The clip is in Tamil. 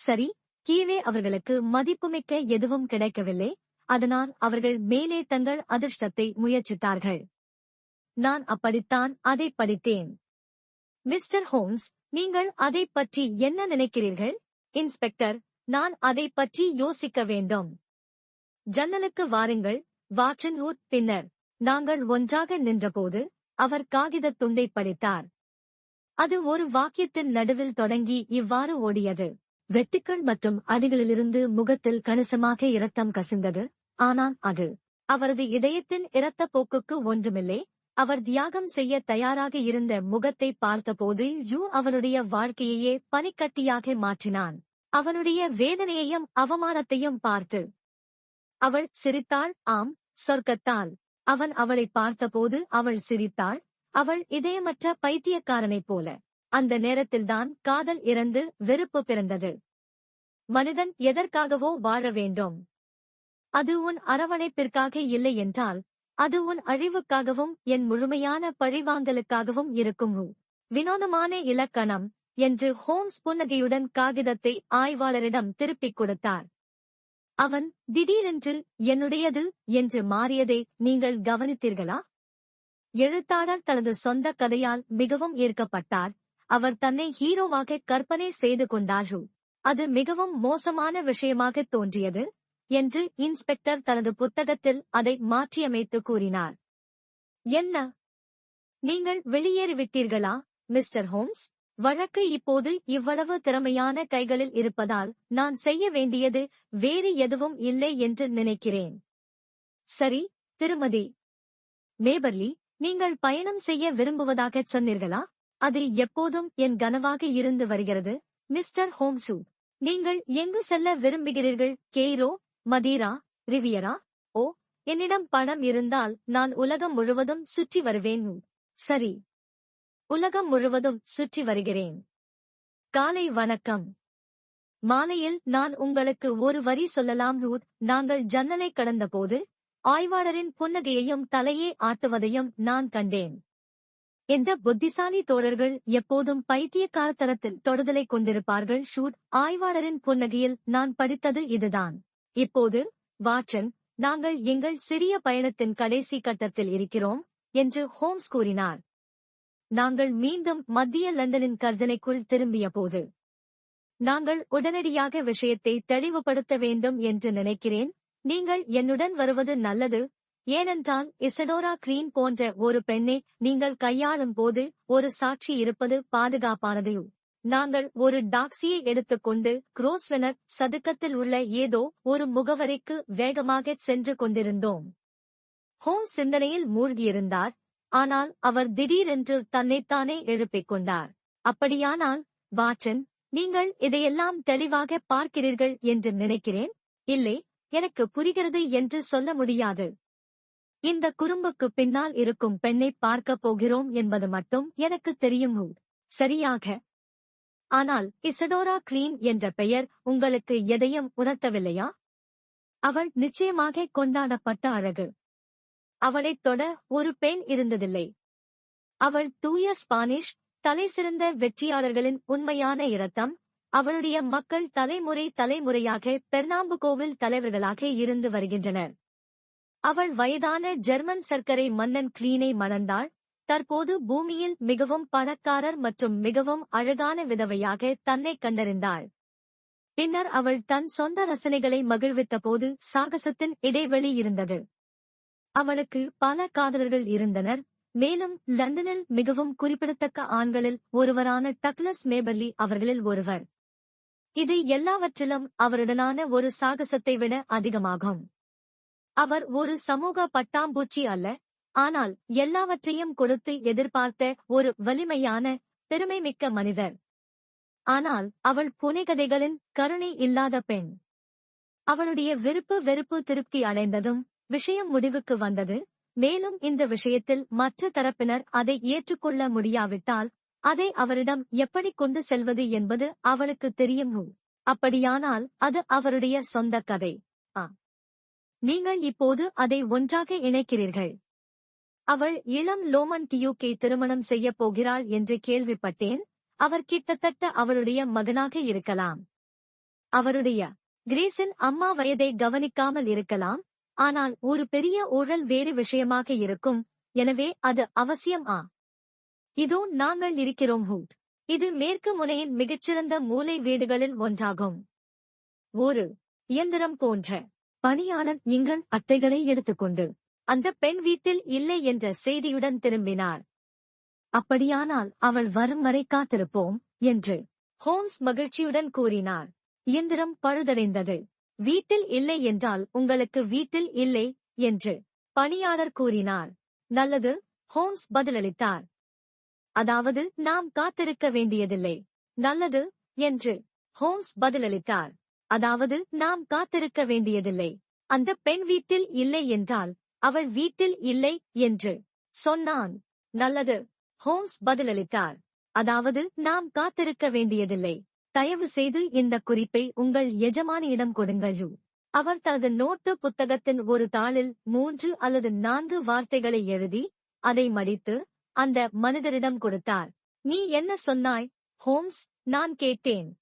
சரி கீழே அவர்களுக்கு மதிப்புமிக்க எதுவும் கிடைக்கவில்லை அதனால் அவர்கள் மேலே தங்கள் அதிர்ஷ்டத்தை முயற்சித்தார்கள். நான் அப்படித்தான் அதை படித்தேன். மிஸ்டர் ஹோம்ஸ் நீங்கள் அதை பற்றி என்ன நினைக்கிறீர்கள்? இன்ஸ்பெக்டர் நான் அதை பற்றி யோசிக்க வேண்டும். ஜன்னலுக்கு வாருங்கள் வாட்சன்வுட் பின்னர். நாங்கள் ஒன்றாக நின்றபோது அவர் காகிதத் துண்டை படித்தார். அது ஒரு வாக்கியத்தின் நடுவில் தொடங்கி இவ்வாறு ஓடியது. வெட்டுக்கள் மற்றும் அடிகளிலிருந்து முகத்தில் கணிசமாக இரத்தம் கசிந்தது. ஆனால் அது அவரது இதயத்தின் இரத்த போக்குக்கு ஒன்றுமில்லை. அவர் தியாகம் செய்ய தயாராக இருந்த முகத்தை பார்த்தபோது யூ அவனுடைய வாழ்க்கையையே பனிக்கட்டியாக மாற்றினான். அவனுடைய வேதனையையும் அவமானத்தையும் பார்த்து அவள் சிரித்தாள்? ஆம் சொர்க்கத்தால். அவன் அவளை பார்த்தபோது அவள் சிரித்தாள். அவள் இதயமற்ற பைத்தியக்காரனைப் போல. அந்த நேரத்தில்தான் காதல் இறந்து வெறுப்பு பிறந்தது. மனிதன் எதற்காகவோ வாழ வேண்டும். அது உன் அரவணைப்பிற்காக இல்லை என்றால் அது உன் அழிவுக்காகவும் என் முழுமையான பழிவாங்கலுக்காகவும் இருக்கும். வினோதமான இலக்கணம் என்று ஹோம்ஸ் புன்னகையுடன் காகிதத்தை ஆய்வாளரிடம் திருப்பிக் கொடுத்தார். அவன் திடீரென்று என்னுடையது என்று மாறியதை நீங்கள் கவனித்தீர்களா? எழுத்தாளர் தனது சொந்த கதையால் மிகவும் ஈர்க்கப்பட்டார். அவர் தன்னை ஹீரோவாக கற்பனை செய்து கொண்டார்கள். அது மிகவும் மோசமான விஷயமாக தோன்றியது என்று இன்ஸ்பெக்டர் தனது புத்தகத்தில் அதை மாற்றியமைத்து கூறினார். என்ன? நீங்கள் வெளியேறிவிட்டீர்களா மிஸ்டர் ஹோம்ஸ்? வழக்கு இப்போது இவ்வளவு திறமையான கைகளில் இருப்பதால் நான் செய்ய வேண்டியது வேறு எதுவும் இல்லை என்று நினைக்கிறேன். சரி திருமதி. மேபர்லி நீங்கள் பயணம் செய்ய விரும்புவதாகச் சொன்னீர்களா? அது எப்போதும் என் கனவாக இருந்து வருகிறது. மிஸ்டர் ஹோம்சு நீங்கள் எங்கு செல்ல விரும்புகிறீர்கள்? Cairo மதீரா Riviera? ஓ என்னிடம் பணம் இருந்தால் நான் உலகம் முழுவதும் சுற்றி வருவேன். சரி உலகம் முழுவதும் சுற்றி வருகிறேன். காலை வணக்கம். மாலையில் நான் உங்களுக்கு ஒரு வரி சொல்லலாம். ரூட் நாங்கள் ஜன்னலை கடந்தபோது ஆய்வாளரின் புன்னகையையும் தலையே ஆட்டுவதையும் நான் கண்டேன். இந்த புத்திசாலி தோழர்கள் எப்போதும் பைத்தியக்காரத்தனத்தில் தொடுதலை கொண்டிருப்பார்கள்? ஷூட் ஆய்வாளரின் புன்னகையில் நான் படித்தது இதுதான். இப்போது வாட்சன் நாங்கள் எங்கள் சிறிய பயணத்தின் கடைசி கட்டத்தில் இருக்கிறோம் என்று ஹோம்ஸ் கூறினார். நாங்கள் மீண்டும் மத்திய லண்டனின் கர்ஜனைக்குள் திரும்பிய போது நாங்கள் உடனடியாக விஷயத்தை தெளிவுபடுத்த வேண்டும் என்று நினைக்கிறேன். நீங்கள் என்னுடன் வருவது நல்லது ஏனென்றால் இசடோரா கிரீன் போன்ற ஒரு பெண்ணை நீங்கள் கையாளும் போது ஒரு சாட்சி இருப்பது பாதுகாப்பானதையும் நாங்கள் ஒரு டாக்ஸியை எடுத்துக்கொண்டு குரோஸ்வெனர் சதுக்கத்தில் உள்ள ஏதோ ஒரு முகவரிக்கு வேகமாக சென்று கொண்டிருந்தோம். ஹோம் சிந்தனையில் மூழ்கியிருந்தார். ஆனால் அவர் திடீரென்று தன்னைத்தானே எழுப்பிக் கொண்டார். அப்படியானால் வாட்சன் நீங்கள் இதையெல்லாம் தெளிவாக பார்க்கிறீர்கள் என்று நினைக்கிறேன். இல்லை எனக்கு புரிகிறது என்று சொல்ல முடியாது. இந்த குறும்புக்கு பின்னால் இருக்கும் பெண்ணை பார்க்கப் போகிறோம் என்பது மட்டும் எனக்கு தெரியும் சரியாக. ஆனால் இசடோரா கிரீன் என்ற பெயர் உங்களுக்கு எதையும் உணர்த்தவில்லையா? அவள் நிச்சயமாக கொண்டாடப்பட்ட அழகு. அவளைத் தொட ஒரு பெண் இருந்ததில்லை. அவள் தூய ஸ்பானிஷ் தலைசிறந்த வெற்றியாளர்களின் உண்மையான இரத்தம் அவளுடைய மக்கள் தலைமுறை தலைமுறையாக பெர்னாம்புகோவில் தலைவர்களாக இருந்து வருகின்றனர். அவள் வயதான ஜெர்மன் சர்க்கரை மன்னன் கிளீனை மணந்தாள். தற்போது பூமியில் மிகவும் பணக்காரர் மற்றும் மிகவும் அழகான விதவையாக தன்னை கண்டறிந்தாள். பின்னர் அவள் தன் சொந்த ரசனைகளை மகிழ்வித்த போது சாகசத்தின் இடைவெளி இருந்தது. அவளுக்கு பல காதலர்கள் இருந்தனர். மேலும் லண்டனில் மிகவும் குறிப்பிடத்தக்க ஆண்களில் ஒருவரான டக்லஸ் மேபர்லி அவர்களில் ஒருவர். இது எல்லாவற்றிலும் அவருடனான ஒரு சாகசத்தை விட அதிகமாகும். அவர் ஒரு சமூக பட்டாம்பூச்சி அல்ல. ஆனால் எல்லாவற்றையும் கொடுத்து எதிர்பார்த்த ஒரு வலிமையான பெருமைமிக்க மனிதர். ஆனால் அவள் புனைகதைகளின் கருணை இல்லாத பெண். அவளுடைய விருப்பு வெறுப்பு திருப்தி அடைந்ததும் விஷயம் முடிவுக்கு வந்தது. மேலும் இந்த விஷயத்தில் மற்ற தரப்பினர் அதை ஏற்றுக்கொள்ள முடியாவிட்டால் அதை அவரிடம் எப்படி கொண்டு செல்வது என்பது அவளுக்கு தெரியும். அப்படியானால் அது அவருடைய சொந்த கதை. நீங்கள் இப்போது அதை ஒன்றாக இணைக்கிறீர்கள். அவள் இளம் லோமன் டியூக்கை திருமணம் செய்யப் போகிறாள் என்று கேள்விப்பட்டேன். அவர் கிட்டத்தட்ட அவளுடைய மகனாக இருக்கலாம். அவருடைய கிரீஸின் அம்மா வயதை கவனிக்காமல் இருக்கலாம். ஆனால் ஒரு பெரிய ஊழல் வேறு விஷயமாக இருக்கும். எனவே அது அவசியம் ஆ. இதோ நாங்கள் இருக்கிறோம் ஹூட் இது மேற்கு முனையின் மிகச்சிறந்த மூலை வீடுகளில் ஒன்றாகும். ஒரு இயந்திரம் போன்ற பணியாளர் இங்கன் அட்டைகளை எடுத்துக்கொண்டு அந்த பெண் வீட்டில் இல்லை என்ற செய்தியுடன் திரும்பினார். அப்படியானால் அவள் வரும் வரை காத்திருப்போம் என்று ஹோம்ஸ் மகிழ்ச்சியுடன் கூறினார். இயந்திரம் பழுதடைந்தது. வீட்டில் இல்லை என்றால் உங்களுக்கு வீட்டில் இல்லை என்று பணியாளர் கூறினார். நல்லது ஹோம்ஸ் பதிலளித்தார். அதாவது நாம் காத்திருக்க வேண்டியதில்லை. நல்லது என்று ஹோம்ஸ் பதிலளித்தார். அதாவது நாம் காத்திருக்க வேண்டியதில்லை. அந்த பெண் வீட்டில் இல்லை என்றால் அவள் வீட்டில் இல்லை என்று சொன்னான். நல்லது. ஹோம்ஸ் பதிலளித்தார். அதாவது நாம் காத்திருக்க வேண்டியதில்லை. தயவு செய்து இந்த குறிப்பை உங்கள் எஜமானியிடம் கொடுங்கள். அவர் தனது நோட்டு புத்தகத்தின் ஒரு தாளில் மூன்று அல்லது நான்கு வார்த்தைகளை எழுதி அதை மடித்து அந்த மனிதரிடம் கொடுத்தார். நீ என்ன சொன்னாய்? ஹோம்ஸ் நான் கேட்டேன்.